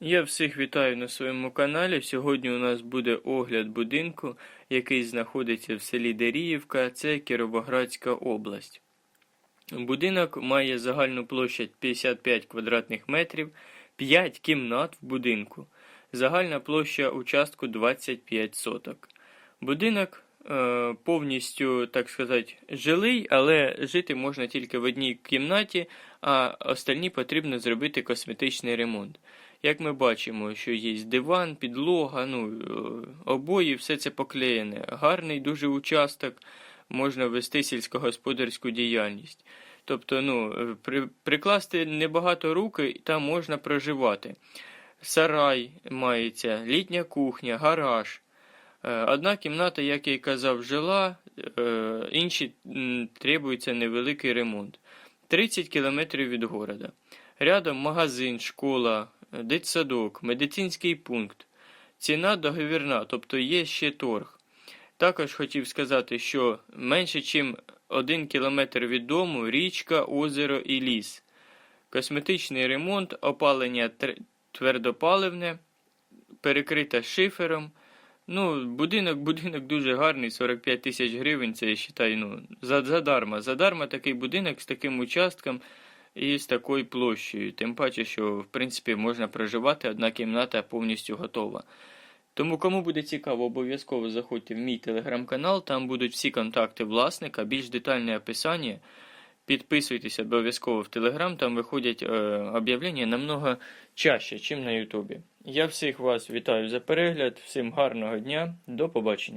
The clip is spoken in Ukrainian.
Я всіх вітаю на своєму каналі. Сьогодні у нас буде огляд будинку, який знаходиться в селі Деріївка, це Кіровоградська область. Будинок має загальну площадь 55 квадратних метрів, 5 кімнат в будинку. Загальна площа участку 25 соток. Будинок е, повністю, так сказати, жилий, але жити можна тільки в одній кімнаті, а остальні потрібно зробити косметичний ремонт. Як ми бачимо, що є диван, підлога, ну, е, обої, все це поклеєне. Гарний дуже участок, можна вести сільськогосподарську діяльність. Тобто, ну, е, при, прикласти небагато руки, там можна проживати. Сарай мається, літня кухня, гараж. Е, Одна кімната, як я й казав, жила, інші требується невеликий ремонт. 30 кілометрів від города. Рядом магазин, школа, дитсадок, медицинський пункт. Ціна договірна, тобто є ще торг. Також хотів сказати, що менше, ніж 1 кілометр від дому річка, озеро і ліс. Косметичний ремонт, опалення твердопаливне, перекрита шифером. Ну, будинок, будинок дуже гарний, 45 тисяч гривень, це я вважаю, ну, задарма. Задарма такий будинок з таким участком і з такою площею. Тим паче, що, в принципі, можна проживати, одна кімната повністю готова. Тому, кому буде цікаво, обов'язково заходьте в мій телеграм-канал, там будуть всі контакти власника, більш детальне описання. Підписуйтесь обов'язково в Телеграм, там виходять е, об'явлення намного чаще, ніж на Ютубі. Я всіх вас вітаю за перегляд, всім гарного дня, до побачення.